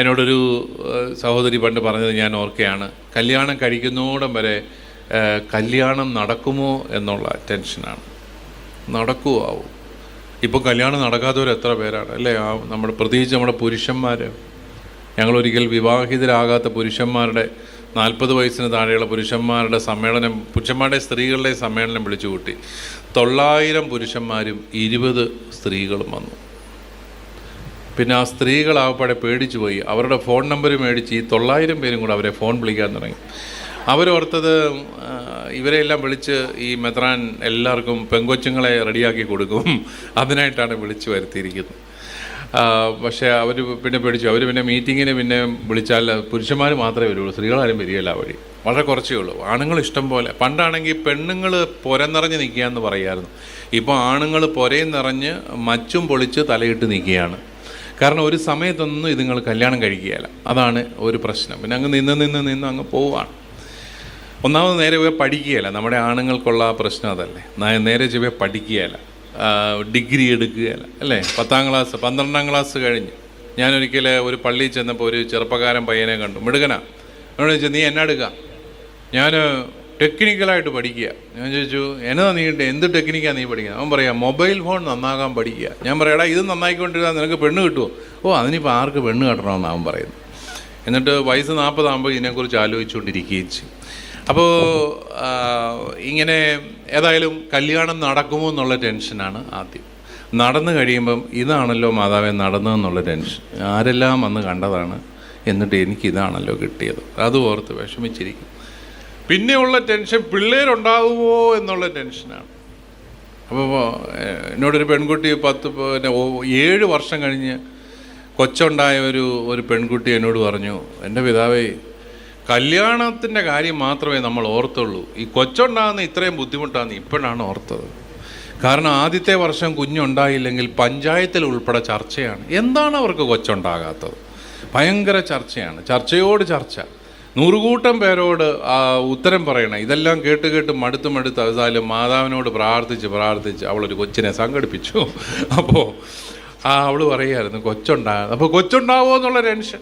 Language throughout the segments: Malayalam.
എന്നോടൊരു സഹോദരി പണ്ട് പറഞ്ഞത് ഞാൻ ഓർക്കുകയാണ്. കല്യാണം കഴിക്കുന്നോടം വരെ കല്യാണം നടക്കുമോ എന്നുള്ള ടെൻഷനാണ് നടക്കുമോ ആവും? ഇപ്പോൾ കല്യാണം നടക്കാത്തവർ എത്ര പേരാണ് അല്ലേ? ആ നമ്മുടെ പ്രത്യേകിച്ച് നമ്മുടെ പുരുഷന്മാർ ഞങ്ങളൊരിക്കൽ വിവാഹിതരാകാത്ത പുരുഷന്മാരുടെ നാൽപ്പത് വയസ്സിന് താഴെയുള്ള പുരുഷന്മാരുടെ സമ്മേളനം പുരുഷന്മാരുടെ സ്ത്രീകളുടെ സമ്മേളനം വിളിച്ചു കൂട്ടി തൊള്ളായിരം പുരുഷന്മാരും ഇരുപത് സ്ത്രീകളും വന്നു. പിന്നെ ആ സ്ത്രീകളാവപ്പാടെ പേടിച്ചു പോയി. അവരുടെ ഫോൺ നമ്പർ മേടിച്ച് ഈ തൊള്ളായിരം പേരും കൂടെ അവരെ ഫോൺ വിളിക്കാൻ തുടങ്ങി. അവരോർത്തത് ഇവരെയെല്ലാം വിളിച്ച് ഈ മെത്രാൻ എല്ലാവർക്കും പെങ്കൊച്ചുങ്ങളെ റെഡിയാക്കി കൊടുക്കും. അതിനായിട്ടാണ് വിളിച്ചു വരുത്തിയിരിക്കുന്നത്. പക്ഷേ അവർ പിന്നെ പേടിച്ചു. അവർ പിന്നെ മീറ്റിങ്ങിന് പിന്നെ വിളിച്ചാൽ പുരുഷന്മാർ മാത്രമേ വരുള്ളൂ. സ്ത്രീകളാരും വരികയില്ല വഴി. വളരെ കുറച്ചേ ഉള്ളൂ. ആണുങ്ങൾ ഇഷ്ടം പോലെ. പണ്ടാണെങ്കിൽ പെണ്ണുങ്ങൾ പൊരനിറഞ്ഞ് നിൽക്കുക എന്ന് പറയുമായിരുന്നു ഇപ്പോൾ ആണുങ്ങൾ പുരയും നിറഞ്ഞ് മച്ചും പൊളിച്ച് തലയിട്ട് നിൽക്കുകയാണ്. കാരണം ഒരു സമയത്തൊന്നും ഇതുങ്ങൾ കല്യാണം കഴിക്കുകയില്ല. അതാണ് ഒരു പ്രശ്നം. പിന്നെ അങ്ങ് നിന്ന് നിന്ന് നിന്ന് അങ്ങ് പോവുകയാണ് ഒന്നാമത് നേരെ പോയി പഠിക്കുകയില്ല. നമ്മുടെ ആണുങ്ങൾക്കുള്ള പ്രശ്നം അതല്ലേ. നേരെ ചെവ പഠിക്കുകയില്ല. ഡിഗ്രി എടുക്കുകയില്ല. അല്ലേ? പത്താം ക്ലാസ് പന്ത്രണ്ടാം ക്ലാസ് കഴിഞ്ഞ്. ഞാനൊരിക്കൽ ഒരു പള്ളിയിൽ ചെന്നപ്പോൾ ഒരു ചെറുപ്പക്കാരൻ പയ്യനെ കണ്ടു. മിടുകനാ എന്നോട് ചോദിച്ചാൽ നീ എന്നാ എടുക്കുക ഞാൻ ടെക്നിക്കലായിട്ട് പഠിക്കുക. ഞാൻ ചോദിച്ചു എന്നാ നീ എന്ത് ടെക്നിക്കാണ് നീ പഠിക്കുന്നത്? അവൻ പറയാം മൊബൈൽ ഫോൺ നന്നാകാൻ പഠിക്കുക. ഞാൻ പറയാം എടാ ഇത് നന്നായിക്കൊണ്ടിരുന്നാൽ നിനക്ക് പെണ്ണ് കിട്ടുമോ ഓ അതിനിപ്പോൾ ആർക്ക് പെണ്ണ് കെട്ടണമെന്ന് അവൻ പറയുന്നു എന്നിട്ട് വയസ്സ് നാൽപ്പതാകുമ്പോൾ ഇതിനെക്കുറിച്ച് ആലോചിച്ചുകൊണ്ടിരിക്കുകയും ചെയ്യും അപ്പോൾ ഇങ്ങനെ ഏതായാലും കല്യാണം നടക്കുമോ എന്നുള്ള ടെൻഷനാണ് ആദ്യം. നടന്നു കഴിയുമ്പം ഇതാണല്ലോ മാതാവേ നടന്നതെന്നുള്ള ടെൻഷൻ. ആരെല്ലാം വന്ന് കണ്ടതാണ് എന്നിട്ട് എനിക്കിതാണല്ലോ കിട്ടിയത്. അത് ഓർത്ത് വിഷമിച്ചിരിക്കും. പിന്നെയുള്ള ടെൻഷൻ പിള്ളേരുണ്ടാകുമോ എന്നുള്ള ടെൻഷനാണ്. അപ്പോൾ എന്നോടൊരു പെൺകുട്ടി പത്ത് പിന്നെ ഏഴ് വർഷം കഴിഞ്ഞ് കൊച്ചുണ്ടായ ഒരു ഒരു പെൺകുട്ടി എന്നോട് പറഞ്ഞു എന്റെ പിതാവേ കല്യാണത്തിന്റെ കാര്യം മാത്രമേ നമ്മൾ ഓർത്തുള്ളൂ. ഈ കൊച്ചുണ്ടാകുന്ന ഇത്രയും ബുദ്ധിമുട്ടാണ് ഇപ്പോഴാണ് ഓർത്തത്. കാരണം ആദ്യത്തെ വർഷം കുഞ്ഞുണ്ടായില്ലെങ്കിൽ പഞ്ചായത്തിൽ ഉൾപ്പെടെ ചർച്ചയാണ്. എന്താണ് അവർക്ക് കൊച്ചുണ്ടാകാത്തത്? ഭയങ്കര ചർച്ചയാണ്. ചർച്ചയോട് ചർച്ച. നൂറുകൂട്ടം പേരോട് ഉത്തരം പറയണം. ഇതെല്ലാം കേട്ട് കേട്ട് മടുത്ത് മടുത്ത് അവസാനം മാതാവിനോട് പ്രാർത്ഥിച്ച് പ്രാർത്ഥിച്ച് അവളൊരു കൊച്ചിനെ സംഘടിപ്പിച്ചു. അപ്പോൾ ആ അവൾ പറയുമായിരുന്നു കൊച്ചുണ്ടാ അപ്പോൾ കൊച്ചുണ്ടാവോ എന്നുള്ള ടെൻഷൻ.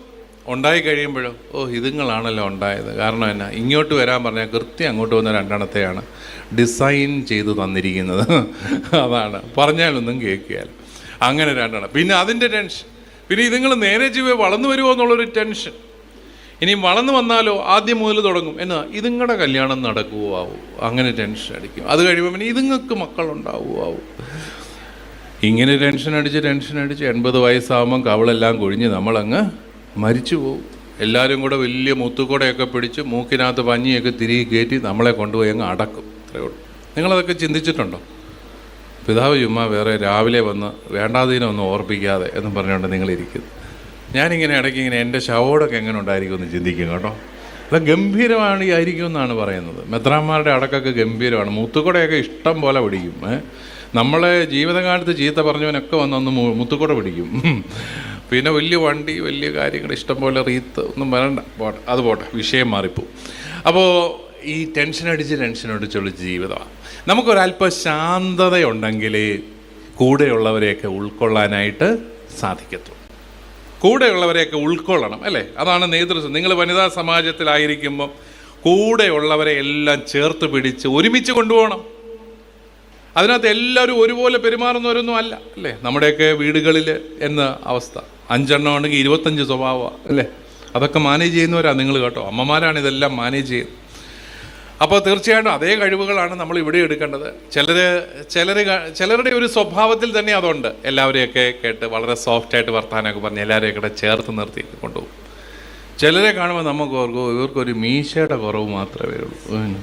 ഉണ്ടായി കഴിയുമ്പോഴോ ഓ ഇതുങ്ങളാണല്ലോ ഉണ്ടായത്. കാരണം എന്നാ ഇങ്ങോട്ട് വരാൻ പറഞ്ഞാൽ കൃത്യം അങ്ങോട്ട് വന്ന രണ്ടെണ്ണത്തെയാണ് ഡിസൈൻ ചെയ്തു തന്നിരിക്കുന്നത്. അതാണ്. പറഞ്ഞാലൊന്നും കേൾക്കുകയല്ല. അങ്ങനെ രണ്ടെണ്ണം. പിന്നെ അതിന്റെ ടെൻഷൻ. പിന്നെ ഇതുങ്ങൾ നേരെ ജീവ വളർന്നു വരുമോ എന്നുള്ളൊരു ടെൻഷൻ. ഇനി വളർന്നു വന്നാലോ ആദ്യം മുതൽ തുടങ്ങും എന്നാ ഇതുങ്ങളുടെ കല്യാണം നടക്കുവോ ആവും അങ്ങനെ ടെൻഷൻ അടിക്കും. അത് കഴിയുമ്പോൾ പിന്നെ ഇതുങ്ങൾക്ക് മക്കളുണ്ടാവുമോ ആവും ഇങ്ങനെ ടെൻഷൻ അടിച്ച് ടെൻഷൻ അടിച്ച് എൺപത് വയസ്സാകുമ്പം കവളെല്ലാം കൊഴിഞ്ഞ് നമ്മളങ്ങ് മരിച്ചു പോകും എല്ലാവരും കൂടെ വലിയ മുത്തുക്കൂടെയൊക്കെ പിടിച്ച് മൂക്കിനകത്ത് പഞ്ഞിയൊക്കെ തിരികെ കയറ്റി നമ്മളെ കൊണ്ടുപോയി അങ്ങ് അടക്കും. അത്രയേ ഉള്ളൂ. നിങ്ങളതൊക്കെ ചിന്തിച്ചിട്ടുണ്ടോ? പിതാവ് ചുമ്മാ വേറെ രാവിലെ വന്ന് വേണ്ടാതീനൊന്നും ഓർപ്പിക്കാതെ എന്നും പറഞ്ഞുകൊണ്ട് നിങ്ങളിരിക്കുന്നു. ഞാനിങ്ങനെ ഇടയ്ക്ക് ഇങ്ങനെ എന്റെ ശവോടൊക്കെ എങ്ങനെ ഉണ്ടായിരിക്കും എന്ന് ചിന്തിക്കും കേട്ടോ. അല്ല ഗംഭീരമാണ് ഈ ആയിരിക്കും എന്നാണ് പറയുന്നത്. മെത്രാന്മാരുടെ അടക്കൊക്കെ ഗംഭീരമാണ്. മുത്തുക്കുടയൊക്കെ ഇഷ്ടം പോലെ പിടിക്കും. നമ്മളെ ജീവിതകാലത്ത് ചീത്ത പറഞ്ഞവനൊക്കെ വന്നൊന്ന് ഒന്ന് മുത്തുക്കുട പിടിക്കും. പിന്നെ വലിയ വണ്ടി വലിയ കാര്യങ്ങൾ ഇഷ്ടം പോലെ റീത്ത് ഒന്നും വരണ്ട. പോട്ടെ അത് പോട്ടെ വിഷയം മാറിപ്പോവും അപ്പോൾ ഈ ടെൻഷൻ അടിച്ച് ടെൻഷൻ അടിച്ചുള്ള ജീവിതമാണ് നമുക്കൊരല്പം ശാന്തതയുണ്ടെങ്കിൽ കൂടെയുള്ളവരെയൊക്കെ ഉൾക്കൊള്ളാനായിട്ട് സാധിക്കത്തുള്ളൂ. കൂടെയുള്ളവരെയൊക്കെ ഉൾക്കൊള്ളണം അല്ലേ? അതാണ് നേതൃത്വം. നിങ്ങൾ വനിതാ സമാജത്തിലായിരിക്കുമ്പം കൂടെയുള്ളവരെ എല്ലാം ചേർത്ത് പിടിച്ച് ഒരുമിച്ച് കൊണ്ടുപോകണം. അതിനകത്ത് എല്ലാവരും ഒരുപോലെ പെരുമാറുന്നവരൊന്നും അല്ല അല്ലേ? നമ്മുടെയൊക്കെ വീടുകളിൽ എന്ന അവസ്ഥ. അഞ്ചെണ്ണം ഉണ്ടെങ്കിൽ ഇരുപത്തഞ്ച് സ്വഭാവമാണ് അല്ലേ? അതൊക്കെ മാനേജ് ചെയ്യുന്നവരാണ് നിങ്ങൾ കേട്ടോ. അമ്മമാരാണ് ഇതെല്ലാം മാനേജ് ചെയ്യുന്നത്. അപ്പോൾ തീർച്ചയായിട്ടും അതേ കഴിവുകളാണ് നമ്മൾ ഇവിടെ എടുക്കേണ്ടത്. ചിലർ ചിലർ ചിലരുടെ ഒരു സ്വഭാവത്തിൽ തന്നെ അതുണ്ട്. എല്ലാവരെയൊക്കെ കേട്ട് വളരെ സോഫ്റ്റായിട്ട് വർത്താനമൊക്കെ പറഞ്ഞ് എല്ലാവരെയും കൂടെ ചേർത്ത് നിർത്തി കൊണ്ടുപോകും. ചിലരെ കാണുമ്പോൾ നമുക്ക് ഓർക്കും ഇവർക്കൊരു മീശയുടെ കുറവ് മാത്രമേ ഉള്ളൂ.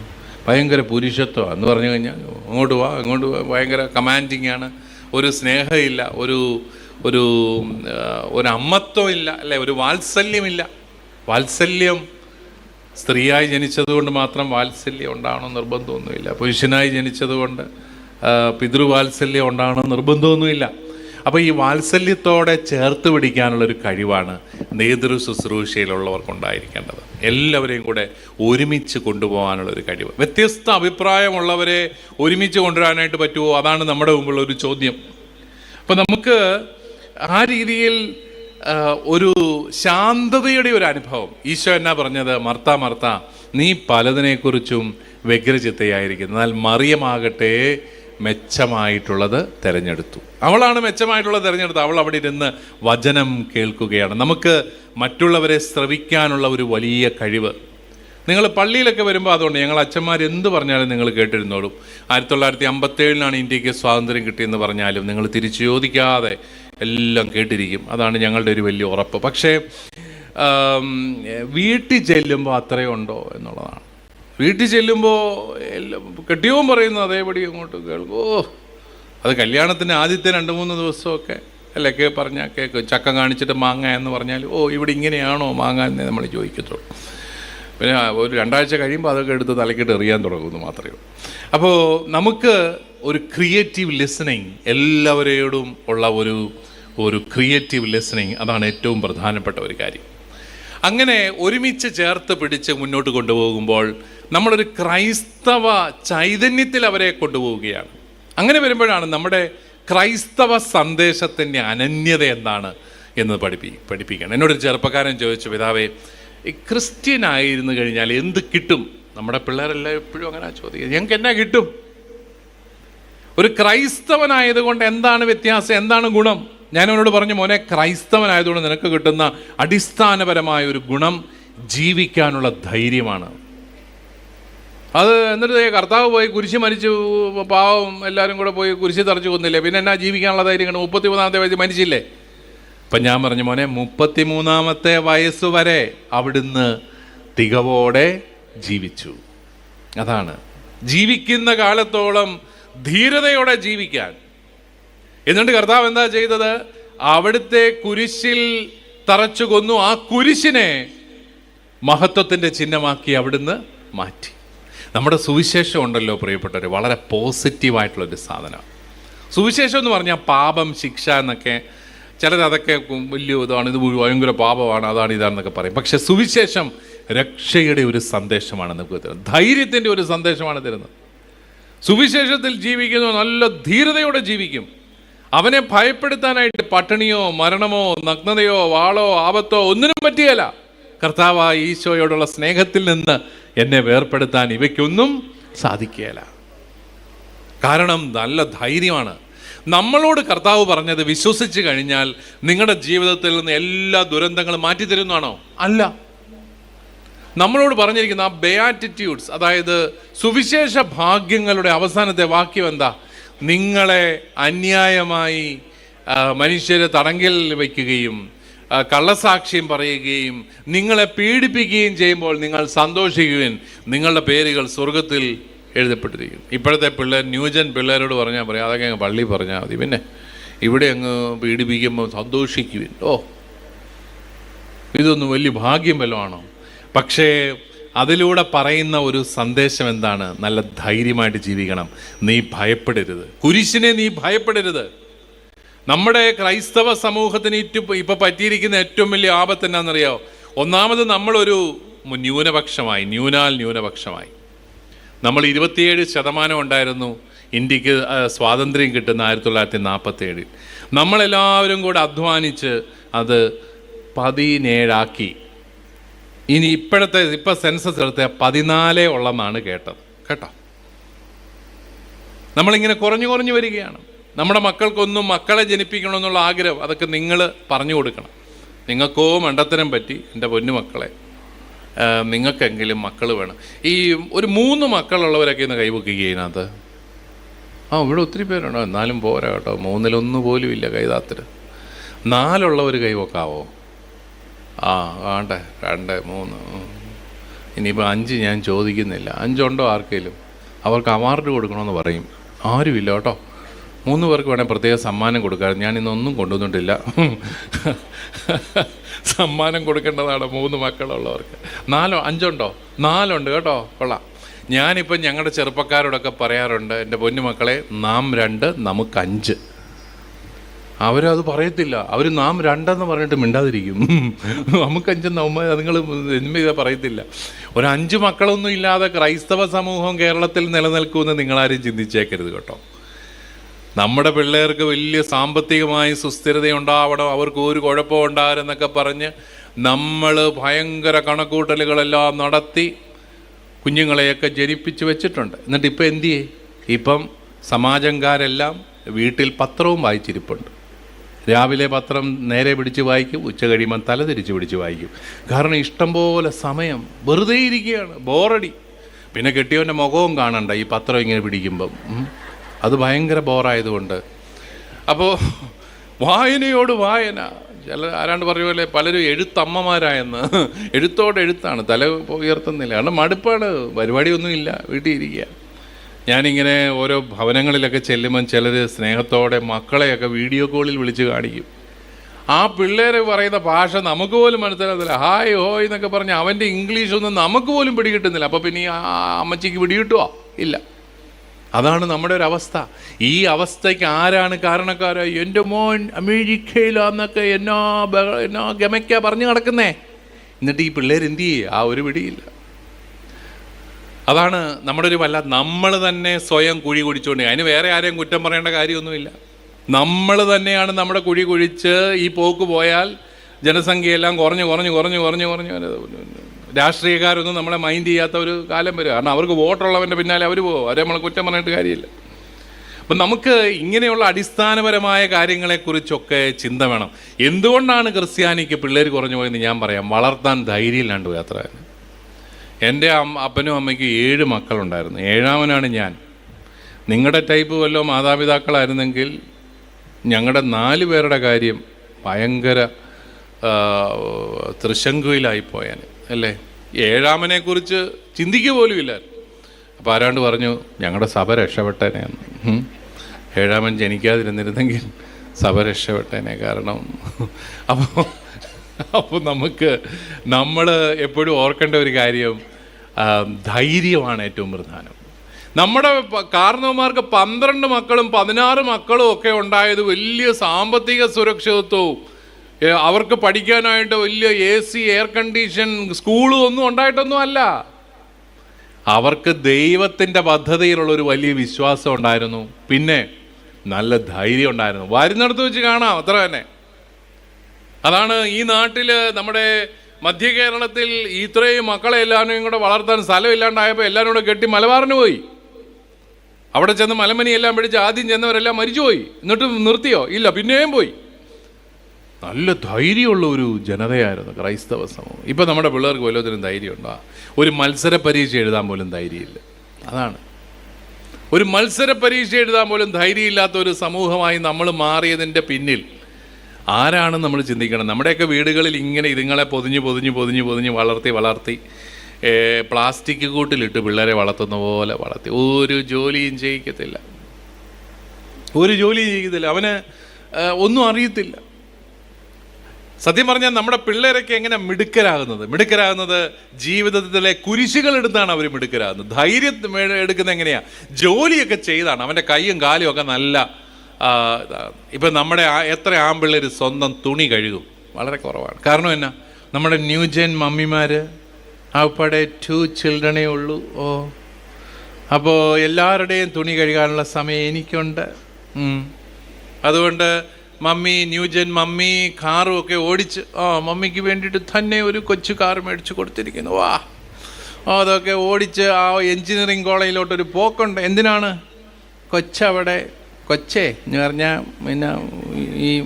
ഭയങ്കര പുരുഷത്വം എന്ന് പറഞ്ഞു കഴിഞ്ഞാൽ അങ്ങോട്ട് വാ അങ്ങോട്ട് വാ. ഭയങ്കര കമാൻഡിങ് ആണ്. ഒരു സ്നേഹമില്ല ഒരു ഒരു ഒരു അമ്മത്വം ഇല്ല അല്ലെ? ഒരു വാത്സല്യമില്ല. വാത്സല്യം സ്ത്രീയായി ജനിച്ചതുകൊണ്ട് മാത്രം വാത്സല്യം ഉണ്ടാകണം നിർബന്ധമൊന്നുമില്ല. പുരുഷനായി ജനിച്ചതുകൊണ്ട് പിതൃവാത്സല്യം ഉണ്ടാകണം നിർബന്ധമൊന്നുമില്ല. അപ്പോൾ ഈ വാത്സല്യത്തോടെ ചേർത്ത് പിടിക്കാനുള്ളൊരു കഴിവാണ് നേതൃ ശുശ്രൂഷയിലുള്ളവർക്കുണ്ടായിരിക്കേണ്ടത്. എല്ലാവരെയും കൂടെ ഒരുമിച്ച് കൊണ്ടുപോകാനുള്ളൊരു കഴിവ്. വ്യത്യസ്ത അഭിപ്രായമുള്ളവരെ ഒരുമിച്ച് കൊണ്ടുവരാനായിട്ട് പറ്റുമോ? അതാണ് നമ്മുടെ മുമ്പുള്ള ഒരു ചോദ്യം. അപ്പോൾ നമുക്ക് ആ രീതിയിൽ ഒരു ശാന്തതയുടെ ഒരു അനുഭവം. ഈശോ എന്നാ പറഞ്ഞത്? മർത്ത മർത്ത നീ പലതിനെക്കുറിച്ചും വ്യഗ്രചിത്തയായിരിക്കുന്നു. എന്നാൽ മറിയമാകട്ടെ മെച്ചമായിട്ടുള്ളത് തിരഞ്ഞെടുത്തു. അവളാണ് മെച്ചമായിട്ടുള്ളത് തിരഞ്ഞെടുത്തത്. അവൾ അവിടെ ഇരുന്ന് വചനം കേൾക്കുകയാണ്. നമുക്ക് മറ്റുള്ളവരെ ശ്രവിക്കാനുള്ള ഒരു വലിയ കഴിവ് നിങ്ങൾ പള്ളിയിലൊക്കെ വരുമ്പോൾ അതുകൊണ്ട് ഞങ്ങൾ അച്ഛന്മാർ എന്ത് പറഞ്ഞാലും നിങ്ങൾ കേട്ടിരുന്നോളും. ആയിരത്തി തൊള്ളായിരത്തി അമ്പത്തേഴിലാണ് ഇന്ത്യയ്ക്ക് സ്വാതന്ത്ര്യം കിട്ടിയെന്ന് പറഞ്ഞാലും നിങ്ങൾ തിരിച്ചു ചോദിക്കാതെ എല്ലാം കേട്ടിരിക്കും. അതാണ് ഞങ്ങളുടെ ഒരു വലിയ ഉറപ്പ്. പക്ഷേ വീട്ടിൽ ചെല്ലുമ്പോൾ അത്രയും ഉണ്ടോ എന്നുള്ളതാണ്. വീട്ടിൽ ചെല്ലുമ്പോൾ എല്ലാം കെട്ടിയവും പറയുന്നു അതേപടി അങ്ങോട്ട് കേൾക്കോ. അത് കല്യാണത്തിന് ആദ്യത്തെ രണ്ട് മൂന്ന് ദിവസമൊക്കെ അല്ലേ കേ പറഞ്ഞാൽ കേക്ക്. ചക്ക കാണിച്ചിട്ട് മാങ്ങ എന്ന് പറഞ്ഞാൽ ഓ ഇവിടെ ഇങ്ങനെയാണോ മാങ്ങ എന്നേ നമ്മൾ ചോദിക്കത്തുള്ളൂ. പിന്നെ ഒരു രണ്ടാഴ്ച കഴിയുമ്പോൾ അതൊക്കെ എടുത്ത് തലക്കിട്ട് എറിയാൻ തുടങ്ങുന്നു മാത്രമേ ഉള്ളൂ. അപ്പോൾ നമുക്ക് ഒരു ക്രിയേറ്റീവ് ലിസണിങ് എല്ലാവരോടും ഉള്ള ഒരു ഒരു ക്രിയേറ്റീവ് ലിസണിങ് അതാണ് ഏറ്റവും പ്രധാനപ്പെട്ട ഒരു കാര്യം. അങ്ങനെ ഒരുമിച്ച് ചേർത്ത് പിടിച്ച് മുന്നോട്ട് കൊണ്ടുപോകുമ്പോൾ നമ്മളൊരു ക്രൈസ്തവ ചൈതന്യത്തിൽ അവരെ കൊണ്ടുപോവുകയാണ്. അങ്ങനെ വരുമ്പോഴാണ് നമ്മുടെ ക്രൈസ്തവ സന്ദേശത്തിന്റെ അനന്യത എന്താണ് എന്ന് പഠിപ്പി പഠിപ്പിക്കണം. എന്നോടൊരു ചെറുപ്പക്കാരൻ ചോദിച്ചു പിതാവേ ഈ ക്രിസ്ത്യൻ ആയിരുന്നു കഴിഞ്ഞാൽ എന്ത് കിട്ടും? നമ്മുടെ പിള്ളേരെല്ലാം എപ്പോഴും അങ്ങനെ ചോദിക്കുക ഞങ്ങൾക്ക് എന്നാ കിട്ടും? ഒരു ക്രൈസ്തവനായതുകൊണ്ട് എന്താണ് വ്യത്യാസം? എന്താണ് ഗുണം? ഞാൻ അവനോട് പറഞ്ഞു മോനെ ക്രൈസ്തവനായതുകൊണ്ട് നിനക്ക് കിട്ടുന്ന അടിസ്ഥാനപരമായ ഒരു ഗുണം ജീവിക്കാനുള്ള ധൈര്യമാണ്. അത് എന്നിട്ട് കർത്താവ് പോയി കുരിശ് മരിച്ചു പാവം എല്ലാവരും കൂടെ പോയി കുരിശ് തറച്ചു കൊന്നില്ലേ? പിന്നെ എന്നാ ജീവിക്കാനുള്ള ധൈര്യം കണ്ടു മുപ്പത്തി മൂന്നാമത്തെ വയസ്സ് മരിച്ചില്ലേ? അപ്പം ഞാൻ പറഞ്ഞു മോനെ മുപ്പത്തി മൂന്നാമത്തെ വയസ്സ് വരെ അവിടുന്ന് തികവോടെ ജീവിച്ചു. അതാണ്. ജീവിക്കുന്ന കാലത്തോളം ധീരതയോടെ ജീവിക്കാൻ. എന്നിട്ട് കർത്താവ് എന്താ ചെയ്തത്? അവിടുത്തെ കുരിശിൽ തറച്ചു കൊന്നു. ആ കുരിശിനെ മഹത്വത്തിന്റെ ചിഹ്നമാക്കി അവിടുന്ന് മാറ്റി. നമ്മുടെ സുവിശേഷം ഉണ്ടല്ലോ പ്രിയപ്പെട്ടവർ വളരെ പോസിറ്റീവായിട്ടുള്ളൊരു സാധനമാണ് സുവിശേഷം എന്ന് പറഞ്ഞാൽ പാപം ശിക്ഷ എന്നൊക്കെ ചിലർ അതൊക്കെ വലിയ ഇതാണ് ഇത് ഭയങ്കര പാപമാണ് അതാണ് ഇതാണെന്നൊക്കെ പറയും. പക്ഷെ സുവിശേഷം രക്ഷയുടെ ഒരു സന്ദേശമാണ് നമുക്ക് തരുന്നത് ധൈര്യത്തിന്റെ ഒരു സന്ദേശമാണ് തരുന്നത്. സുവിശേഷത്തിൽ ജീവിക്കുന്നു നല്ല ധീരതയോടെ ജീവിക്കും. അവനെ ഭയപ്പെടുത്താനായിട്ട് പട്ടിണിയോ മരണമോ നഗ്നതയോ വാളോ ആപത്തോ ഒന്നിനും പറ്റിയല്ല കർത്താവായ ഈശോയോടുള്ള സ്നേഹത്തിൽ നിന്ന് എന്നെ വേർപ്പെടുത്താൻ ഇവയ്ക്കൊന്നും സാധിക്കുകയില്ല. കാരണം നല്ല ധൈര്യമാണ്. നമ്മളോട് കർത്താവ് പറഞ്ഞത് വിശ്വസിച്ച് കഴിഞ്ഞാൽ നിങ്ങളുടെ ജീവിതത്തിൽ നിന്ന് എല്ലാ ദുരന്തങ്ങളും മാറ്റിത്തരുന്നതാണോ? അല്ല. നമ്മളോട് പറഞ്ഞിരിക്കുന്ന ആ ബെയാറ്റിറ്റ്യൂഡ്സ് അതായത് സുവിശേഷ ഭാഗ്യങ്ങളുടെ അവസാനത്തെ വാക്യം എന്താ? നിങ്ങളെ അന്യായമായി മനുഷ്യരെ തടങ്കിൽ വയ്ക്കുകയും കള്ളസാക്ഷ്യം പറയുകയും നിങ്ങളെ പീഡിപ്പിക്കുകയും ചെയ്യുമ്പോൾ നിങ്ങൾ സന്തോഷിക്കുകയും നിങ്ങളുടെ പേരുകൾ സ്വർഗത്തിൽ എഴുതപ്പെട്ടിരിക്കും ഇപ്പോഴത്തെ പിള്ളേർ ന്യൂജൻ പിള്ളേരോട് പറഞ്ഞാൽ പറയാം അതൊക്കെ അങ്ങ് പള്ളി പറഞ്ഞാൽ മതി. പിന്നെ ഇവിടെ അങ്ങ് പീഡിപ്പിക്കുമ്പോൾ സന്തോഷിക്കുവിൻ ഓ ഇതൊന്നും വലിയ ഭാഗ്യം വല്ലതാണോ പക്ഷേ അതിലൂടെ പറയുന്ന ഒരു സന്ദേശം എന്താണ്? നല്ല ധൈര്യമായിട്ട് ജീവിക്കണം. നീ ഭയപ്പെടരുത്. കുരിശിനെ നീ ഭയപ്പെടരുത്. നമ്മുടെ ക്രൈസ്തവ സമൂഹത്തിന് ഏറ്റവും ഇപ്പൊ പറ്റിയിരിക്കുന്ന ഏറ്റവും വലിയ ആപത്ത് എന്നാണെന്നറിയാമോ ഒന്നാമത് നമ്മളൊരു ന്യൂനപക്ഷമായി ന്യൂനാൽ ന്യൂനപക്ഷമായി. നമ്മൾ ഇരുപത്തിയേഴ് ശതമാനം ഉണ്ടായിരുന്നു ഇന്ത്യയ്ക്ക് സ്വാതന്ത്ര്യം കിട്ടുന്ന ആയിരത്തി തൊള്ളായിരത്തി നാൽപ്പത്തി ഏഴിൽ നമ്മളെല്ലാവരും കൂടെ അധ്വാനിച്ച് അത് പതിനേഴാക്കി. ഇനി ഇപ്പോഴത്തെ ഇപ്പം സെൻസസ് എടുത്ത പതിനാലേ ഉള്ളെന്നാണ് കേട്ടത്. കേട്ടോ? നമ്മളിങ്ങനെ കുറഞ്ഞു കുറഞ്ഞു വരികയാണ്. നമ്മുടെ മക്കൾക്കൊന്നും മക്കളെ ജനിപ്പിക്കണമെന്നുള്ള ആഗ്രഹം അതൊക്കെ നിങ്ങൾ പറഞ്ഞു കൊടുക്കണം. നിങ്ങൾക്കോ മണ്ടത്തരം പറ്റി എന്റെ പൊന്നു മക്കളെ നിങ്ങൾക്കെങ്കിലും മക്കൾ വേണം. ഈ ഒരു മൂന്ന് മക്കളുള്ളവരൊക്കെ ഇന്ന് കൈവക്കുക ഇതിനകത്ത് ആ ഇവിടെ ഒത്തിരി പേരുണ്ടോ. എന്നാലും പോരാ കേട്ടോ. മൂന്നിലൊന്നു പോലും ഇല്ല കൈതാത്തിൽ നാലുള്ളവർ കൈവക്കാവോ? ആ വേണ്ടേ. രണ്ട് മൂന്ന്. ഇനിയിപ്പോൾ അഞ്ച് ഞാൻ ചോദിക്കുന്നില്ല. അഞ്ചുണ്ടോ ആർക്കെങ്കിലും അവർക്ക് അവാർഡ് കൊടുക്കണമെന്ന് പറയും. ആരുമില്ല കേട്ടോ. മൂന്ന് പേർക്ക് വേണേൽ പ്രത്യേക സമ്മാനം കൊടുക്കാറ് ഞാൻ ഇന്നൊന്നും കൊണ്ടുവന്നിട്ടില്ല. സമ്മാനം കൊടുക്കേണ്ടതാണ് മൂന്ന് മക്കളുള്ളവർക്ക്. നാലോ അഞ്ചുണ്ടോ? നാലുണ്ട് കേട്ടോ. കൊള്ളാം. ഞാനിപ്പം ഞങ്ങളുടെ ചെറുപ്പക്കാരോടൊക്കെ പറയാറുണ്ട് എന്റെ പൊന്നു മക്കളെ നാം രണ്ട് നമുക്ക് അഞ്ച്. അവരത് പറയത്തില്ല. അവർ നാം രണ്ടെന്ന് പറഞ്ഞിട്ട് മിണ്ടാതിരിക്കും. നമുക്ക് അഞ്ചെന്ന് അമ്മ നിങ്ങൾ എന്മ ഇതാ പറയത്തില്ല. ഒരു അഞ്ച് മക്കളൊന്നും ഇല്ലാതെ ക്രൈസ്തവ സമൂഹം കേരളത്തിൽ നിലനിൽക്കുമെന്ന് നിങ്ങളാരും ചിന്തിച്ചേക്കരുത് കേട്ടോ. നമ്മുടെ പിള്ളേർക്ക് വലിയ സാമ്പത്തികമായി സുസ്ഥിരത ഉണ്ടാവണം അവർക്ക് ഒരു കുഴപ്പം ഉണ്ടാകരുതെന്നൊക്കെ പറഞ്ഞ് നമ്മൾ ഭയങ്കര കണക്കൂട്ടലുകളെല്ലാം നടത്തി കുഞ്ഞുങ്ങളെയൊക്കെ ജനിപ്പിച്ച് വെച്ചിട്ടുണ്ട്. എന്നിട്ട് ഇപ്പം എന്തു ചെയ്യേ? ഇപ്പം സമാജംകാരെല്ലാം വീട്ടിൽ പത്രവും വായിച്ചിരിപ്പുണ്ട്. രാവിലെ പത്രം നേരെ പിടിച്ച് വായിക്കും ഉച്ച കഴിയുമ്പം തല തിരിച്ച് പിടിച്ച് വായിക്കും. കാരണം ഇഷ്ടംപോലെ സമയം വെറുതെ ഇരിക്കുകയാണ് ബോറടി. പിന്നെ കെട്ടിയവന്റെ മുഖവും കാണണ്ട ഈ പത്രം ഇങ്ങനെ പിടിക്കുമ്പം. അത് ഭയങ്കര ബോറായതുകൊണ്ട്. അപ്പോൾ വായനയോട് വായന. ചില ആരാണ്ട് പറഞ്ഞ പോലെ പലരും എഴുത്തമ്മമാരായെന്ന്. എഴുത്തോട് എഴുത്താണ്. തല ഉയർത്തുന്നില്ല. കാരണം മടുപ്പാണ്. പരിപാടിയൊന്നുമില്ല വീട്ടിൽ ഇരിക്കുക. ഞാനിങ്ങനെ ഓരോ ഭവനങ്ങളിലൊക്കെ ചെല്ലുമ്പം ചിലർ സ്നേഹത്തോടെ മക്കളെയൊക്കെ വീഡിയോ കോളിൽ വിളിച്ച് കാണിക്കും. ആ പിള്ളേർ പറയുന്ന ഭാഷ നമുക്ക് പോലും മനസ്സിലാകത്തില്ല. ഹായ് ഹോയ് എന്നൊക്കെ പറഞ്ഞ് അവന്റെ ഇംഗ്ലീഷൊന്നും നമുക്ക് പോലും പിടികിട്ടുന്നില്ല. അപ്പോൾ പിന്നെ ആ അമ്മച്ചിക്ക് പിടികിട്ടുമോ ഇല്ല. അതാണ് നമ്മുടെ ഒരു അവസ്ഥ. ഈ അവസ്ഥയ്ക്ക് ആരാണ് കാരണക്കാര് എന്റെ മോൻ അമേരിക്കയിലാന്നൊക്കെ എന്നോ എന്നോ ഗമയ്ക്ക പറഞ്ഞു നടക്കുന്നേ. എന്നിട്ട് ഈ പിള്ളേർ എന്ത് ചെയ്യും? ആ ഒരു പിടിയില്ല. അതാണ് നമ്മുടെ ഒരു വല്ല നമ്മൾ തന്നെ സ്വയം കുഴി കുഴിച്ചുകൊണ്ട് അതിന് വേറെ ആരെയും കുറ്റം പറയേണ്ട കാര്യമൊന്നുമില്ല. നമ്മൾ തന്നെയാണ് നമ്മുടെ കുഴി കുഴിച്ച് ഈ പോക്ക് പോയാൽ ജനസംഖ്യയെല്ലാം കുറഞ്ഞ് കുറഞ്ഞ് കുറഞ്ഞ് കുറഞ്ഞ് കുറഞ്ഞ്. രാഷ്ട്രീയക്കാരൊന്നും നമ്മളെ മൈൻഡ് ചെയ്യാത്ത ഒരു കാലം വരും. കാരണം അവർക്ക് വോട്ടുള്ളവന്റെ പിന്നാലെ അവർ പോകും. അവരെ നമ്മൾ കുറ്റം പറഞ്ഞിട്ട് കാര്യമില്ല. അപ്പം നമുക്ക് ഇങ്ങനെയുള്ള അടിസ്ഥാനപരമായ കാര്യങ്ങളെക്കുറിച്ചൊക്കെ ചിന്ത വേണം. എന്തുകൊണ്ടാണ് ക്രിസ്ത്യാനിക്ക് പിള്ളേർ കുറഞ്ഞു പോയെന്ന് ഞാൻ പറയാം. വളർത്താൻ ധൈര്യമില്ലാണ്ട് പോയി അത്ര. എന്റെ അപ്പനും അമ്മയ്ക്കും ഏഴ് മക്കളുണ്ടായിരുന്നു. ഏഴാമനാണ് ഞാൻ. നിങ്ങളുടെ ടൈപ്പ് വല്ലോ മാതാപിതാക്കളായിരുന്നെങ്കിൽ ഞങ്ങളുടെ നാല് പേരുടെ കാര്യം ഭയങ്കര ആ, തൃശങ്കുയിലായി പോയാൻ അല്ലേ? ഏഴാമനെ കുറിച്ച് ചിന്തിക്കുക പോലും ഇല്ല. അപ്പോൾ ആരാണ്ട് പറഞ്ഞു ഞങ്ങളുടെ സഭ രക്ഷപ്പെട്ടേനെയാണ് ഏഴാമൻ ജനിക്കാതിരുന്നിരുന്നെങ്കിൽ സഭ രക്ഷപ്പെട്ടേനെ കാരണം. അപ്പോൾ അപ്പോൾ നമുക്ക് നമ്മൾ എപ്പോഴും ഓർക്കേണ്ട ഒരു കാര്യം ധൈര്യമാണ് ഏറ്റവും പ്രധാനം. നമ്മുടെ കാർണവന്മാർക്ക് പന്ത്രണ്ട് മക്കളും പതിനാറ് മക്കളും ഒക്കെ ഉണ്ടായത് വലിയ സാമ്പത്തിക സുരക്ഷിതത്വവും അവർക്ക് പഠിക്കാനായിട്ട് വലിയ എ സി എയർ കണ്ടീഷൻ സ്കൂളും ഒന്നും ഉണ്ടായിട്ടൊന്നും അല്ല അവർക്ക് ദൈവത്തിന്റെ പദ്ധതിയിലുള്ള ഒരു വലിയ വിശ്വാസം ഉണ്ടായിരുന്നു. പിന്നെ നല്ല ധൈര്യം ഉണ്ടായിരുന്നു. വരുന്നിടത്ത് വെച്ച് കാണാം അത്ര തന്നെ. അതാണ് ഈ നാട്ടിൽ നമ്മുടെ മധ്യ കേരളത്തിൽ ഇത്രയും മക്കളെ എല്ലാവരും കൂടെ വളർത്താൻ സ്ഥലമില്ലാണ്ടായപ്പോൾ എല്ലാവരും കൂടെ കെട്ടി മലബാറിന് പോയി. അവിടെ ചെന്ന് മലമനിയെല്ലാം പിടിച്ച് ആദ്യം ചെന്നവരെല്ലാം മരിച്ചുപോയി. എന്നിട്ട് നിർത്തിയോ? ഇല്ല പിന്നെയും പോയി. നല്ല ധൈര്യമുള്ള ഒരു ജനതയായിരുന്നു ക്രൈസ്തവ സമൂഹം. ഇപ്പം നമ്മുടെ പിള്ളേർക്ക് വല്ലതിനും ധൈര്യമുണ്ടോ? ഒരു മത്സര പരീക്ഷ എഴുതാൻ പോലും ധൈര്യമില്ല. അതാണ്. ഒരു മത്സര പരീക്ഷ എഴുതാൻ പോലും ധൈര്യമില്ലാത്ത ഒരു സമൂഹമായി നമ്മൾ മാറിയതിന്റെ പിന്നിൽ ആരാണ് നമ്മൾ ചിന്തിക്കണം? നമ്മുടെയൊക്കെ വീടുകളിൽ ഇങ്ങനെ ഇതുങ്ങളെ പൊതിഞ്ഞ് പൊതിഞ്ഞ് പൊതിഞ്ഞ് പൊതിഞ്ഞ് വളർത്തി വളർത്തി പ്ലാസ്റ്റിക് കൂട്ടിലിട്ട് പിള്ളേരെ വളർത്തുന്ന പോലെ വളർത്തി. ഒരു ജോലിയും ചെയ്യിക്കത്തില്ല. ഒരു ജോലിയും ചെയ്യത്തില്ല അവന് ഒന്നും അറിയത്തില്ല. സത്യം പറഞ്ഞാൽ നമ്മുടെ പിള്ളേരൊക്കെ എങ്ങനെ മിടുക്കരാകുന്നത്? മിടുക്കരാകുന്നത് ജീവിതത്തിലെ കുരിശുകൾ എടുത്താണ് അവർ മിടുക്കരാകുന്നത്. ധൈര്യം എടുക്കുന്നത് എങ്ങനെയാണ് ജോലിയൊക്കെ ചെയ്താണ്. അവന്റെ കൈയും കാലും ഒക്കെ നല്ല ഇപ്പം നമ്മുടെ എത്ര ആമ്പിള്ളേർ സ്വന്തം തുണി കഴുകും? വളരെ കുറവാണ്. കാരണം എന്നാ? നമ്മുടെ ന്യൂജൻ മമ്മിമാർ അവപ്പടെ ടു ചിൽഡ്രനേ ഉള്ളൂ. ഓ. അപ്പോൾ എല്ലാവരുടെയും തുണി കഴുകാനുള്ള സമയം എനിക്കുണ്ട്. അതുകൊണ്ട് മമ്മി ന്യൂജൻ മമ്മി കാറും ഒക്കെ ഓടിച്ച് ആ മമ്മിക്ക് വേണ്ടിയിട്ട് തന്നെ ഒരു കൊച്ചു കാർ മേടിച്ച് കൊടുത്തിരിക്കുന്നു. വാ. അതൊക്കെ ഓടിച്ച് ആ എൻജിനീയറിങ് കോളേജിലോട്ടൊരു പോക്കുണ്ട്. എന്തിനാണ്? കൊച്ചവിടെ കൊച്ചേ എന്ന് പറഞ്ഞാൽ പിന്നെ ഈ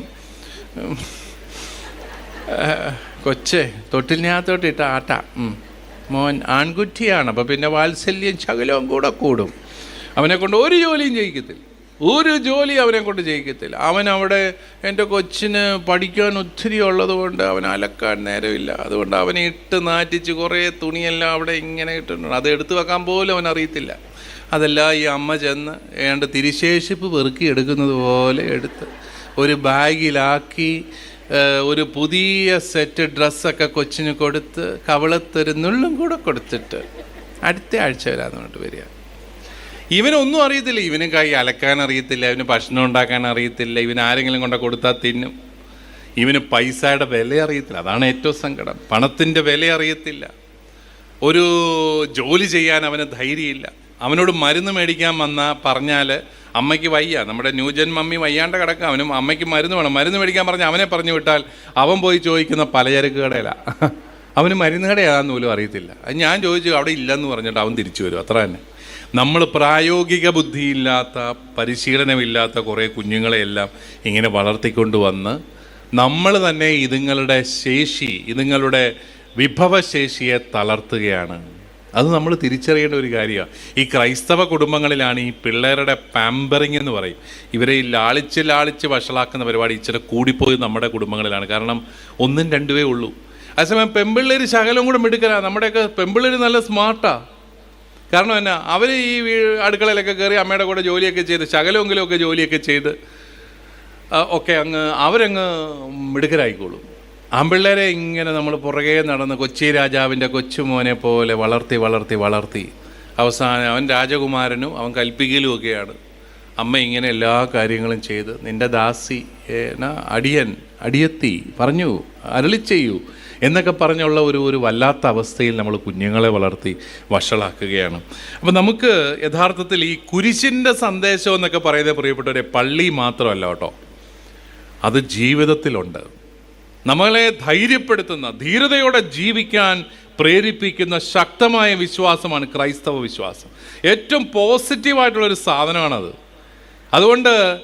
കൊച്ചേ തൊട്ടിലിനകത്തോട്ട് ഇട്ട ആട്ട മോൻ ആൺകുട്ടിയാണ്. അപ്പോൾ പിന്നെ വാത്സല്യം ശകലവും കൂടെ കൂടും. അവനെ കൊണ്ട് ഒരു ജോലിയും ചെയ്യിക്കത്തില്ല. ഒരു ജോലി അവനെ കൊണ്ട് ചെയ്യിക്കത്തില്ല അവൻ അവിടെ എന്റെ കൊച്ചിന് പഠിക്കാൻ ഒത്തിരി ഉള്ളത് കൊണ്ട് അവൻ അലക്കാൻ നേരമില്ല. അതുകൊണ്ട് അവനെ ഇട്ട് നാറ്റിച്ച് കുറേ തുണിയെല്ലാം അവിടെ ഇങ്ങനെ ഇട്ടിട്ടുണ്ട്. അത് എടുത്തു വെക്കാൻ പോലും അവൻ അറിയത്തില്ല. അതെല്ലാം ഈ അമ്മ ചെന്ന് ഏണ്ട തിരിശേഷിപ്പ് പെറുക്കി എടുക്കുന്നത് പോലെ എടുത്ത് ഒരു ബാഗിലാക്കി ഒരു പുതിയ സെറ്റ് ഡ്രസ്സൊക്കെ കൊച്ചിന് കൊടുത്ത് കവളത്തൊരു നുള്ളും കൂടെ കൊടുത്തിട്ട് അടുത്ത ആഴ്ച വരാമെന്ന് വരിക. ഇവനൊന്നും അറിയത്തില്ല. ഇവന് കൈ അലക്കാൻ അറിയത്തില്ല. ഇവന് ഭക്ഷണം ഉണ്ടാക്കാൻ അറിയത്തില്ല. ഇവൻ ആരെങ്കിലും കൊണ്ട് കൊടുത്താൽ തിന്നും. ഇവന് പൈസയുടെ വില അറിയത്തില്ല. അതാണ് ഏറ്റവും സങ്കടം. പണത്തിന്റെ വില അറിയത്തില്ല. ഒരു ജോലി ചെയ്യാൻ അവന് ധൈര്യമില്ല. അവനോട് മരുന്ന് മേടിക്കാൻ വന്നാൽ പറഞ്ഞാൽ അമ്മയ്ക്ക് വയ്യ. നമ്മുടെ ന്യൂജൻ മമ്മി വയ്യാണ്ട് കിടക്കുക അവനും അമ്മയ്ക്ക് മരുന്ന് വേണം. മരുന്ന് മേടിക്കാൻ പറഞ്ഞ് അവനെ പറഞ്ഞു വിട്ടാൽ അവൻ പോയി ചോദിക്കുന്ന പലചരക്ക് കടയിലാണ് അവന് മരുന്ന് കടയാണെന്ന് പോലും അറിയത്തില്ല. ഞാൻ ചോദിച്ചു. അവിടെ ഇല്ലെന്ന് പറഞ്ഞിട്ട് അവൻ തിരിച്ചു വരും. അത്ര തന്നെ. നമ്മൾ പ്രായോഗിക ബുദ്ധിയില്ലാത്ത പരിശീലനമില്ലാത്ത കുറേ കുഞ്ഞുങ്ങളെയെല്ലാം ഇങ്ങനെ വളർത്തിക്കൊണ്ട് വന്ന് നമ്മൾ തന്നെ ഇതുങ്ങളുടെ ശേഷി ഇതുങ്ങളുടെ വിഭവശേഷിയെ തളർത്തുകയാണ്. അത് നമ്മൾ തിരിച്ചറിയേണ്ട ഒരു കാര്യമാണ്. ഈ ക്രൈസ്തവ കുടുംബങ്ങളിലാണ് ഈ പിള്ളേരുടെ പാമ്പറിങ് എന്ന് പറയും. ഇവരെ ഈ ലാളിച്ച് ലാളിച്ച് വഷളാക്കുന്ന പരിപാടി ഇച്ചിരി കൂടിപ്പോയി നമ്മുടെ കുടുംബങ്ങളിലാണ്. കാരണം ഒന്നും രണ്ടുവേ ഉള്ളൂ. അതേസമയം പെമ്പിള്ളേർ ശകലം കൂടെ മിടുക്കലാണ് നമ്മുടെയൊക്കെ പെമ്പിള്ളേർ നല്ല സ്മാർട്ടാണ് കാരണം എന്നാ അവർ ഈ വീ- അടുക്കളയിലൊക്കെ കയറി അമ്മയുടെ കൂടെ ജോലിയൊക്കെ ചെയ്ത് ശകലമെങ്കിലുമൊക്കെ ജോലിയൊക്കെ ചെയ്ത് ഒക്കെ അങ്ങ് അവരങ്ങ് മിടുക്കരായിക്കോളും. ആമ്പിള്ളേരെ ഇങ്ങനെ നമ്മൾ പുറകെ നടന്ന് കൊച്ചി രാജാവിന്റെ കൊച്ചുമോനെ പോലെ വളർത്തി വളർത്തി വളർത്തി അവസാനം അവൻ രാജകുമാരനും അവൻ കൽപ്പിക്കലും ഒക്കെയാണ്. അമ്മ ഇങ്ങനെ എല്ലാ കാര്യങ്ങളും ചെയ്ത് നിന്റെ ദാസി അടിയൻ അടിയത്തി പറഞ്ഞു അരളി ചെയ്യൂ എന്നൊക്കെ പറഞ്ഞുള്ള ഒരു ഒരു വല്ലാത്ത അവസ്ഥയിൽ നമ്മൾ കുഞ്ഞുങ്ങളെ വളർത്തി വഷളാക്കുകയാണ്. അപ്പം നമുക്ക് യഥാർത്ഥത്തിൽ ഈ കുരിശിന്റെ സന്ദേശം എന്നൊക്കെ പറയുന്നത് പ്രിയപ്പെട്ടവരെ പള്ളി മാത്രമല്ല കേട്ടോ. അത് ജീവിതത്തിലുണ്ട്. നമ്മളെ ധൈര്യപ്പെടുത്തുന്ന ധീരതയോടെ ജീവിക്കാൻ പ്രേരിപ്പിക്കുന്ന ശക്തമായ വിശ്വാസമാണ് ക്രൈസ്തവ വിശ്വാസം. ഏറ്റവും പോസിറ്റീവായിട്ടുള്ളൊരു സാധനമാണത്. അതുകൊണ്ട്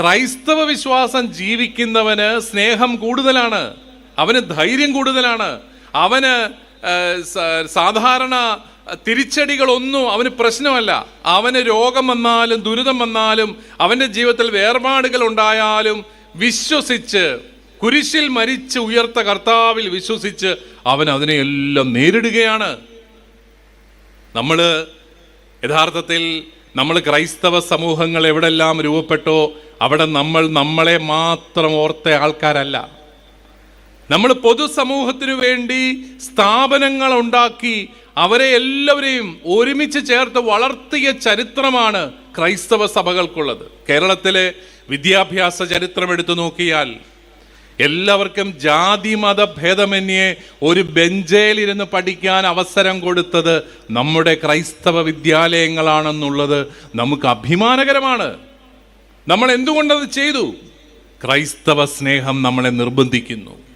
ക്രൈസ്തവ വിശ്വാസം ജീവിക്കുന്നവന് സ്നേഹം കൂടുതലാണ് അവന് ധൈര്യം കൂടുതലാണ് അവന് സാധാരണ തിരിച്ചടികളൊന്നും അവന് പ്രശ്നമല്ല. അവന് രോഗം വന്നാലും ദുരിതം വന്നാലും അവന്റെ ജീവിതത്തിൽ വേർപാടുകൾ ഉണ്ടായാലും വിശ്വസിച്ച് കുരിശിൽ മരിച്ച് ഉയർത്ത കർത്താവിൽ വിശ്വസിച്ച് അവൻ അതിനെയെല്ലാം നേരിടുകയാണ്. നമ്മൾ യഥാർത്ഥത്തിൽ നമ്മൾ ക്രൈസ്തവ സമൂഹങ്ങൾ എവിടെല്ലാം രൂപപ്പെട്ടോ അവിടെ നമ്മൾ നമ്മളെ മാത്രം ഓർത്ത ആൾക്കാരല്ല. നമ്മൾ പൊതുസമൂഹത്തിനു വേണ്ടി സ്ഥാപനങ്ങൾ ഉണ്ടാക്കി അവരെ എല്ലാവരെയും ഒരുമിച്ച് ചേർത്ത് വളർത്തിയ ചരിത്രമാണ് ക്രൈസ്തവ സഭകൾക്കുള്ളത്. കേരളത്തിലെ വിദ്യാഭ്യാസ ചരിത്രം എടുത്തു നോക്കിയാൽ എല്ലാവർക്കും ജാതി മത ഭേദമന്യേ ഒരു ബെഞ്ചേലിരുന്ന് പഠിക്കാൻ അവസരം കൊടുത്തത് നമ്മുടെ ക്രൈസ്തവ വിദ്യാലയങ്ങളാണെന്നുള്ളത് നമുക്ക് അഭിമാനകരമാണ്. നമ്മൾ എന്തുകൊണ്ടത് ചെയ്തു? ക്രൈസ്തവ സ്നേഹം നമ്മളെ നിർബന്ധിക്കുന്നു.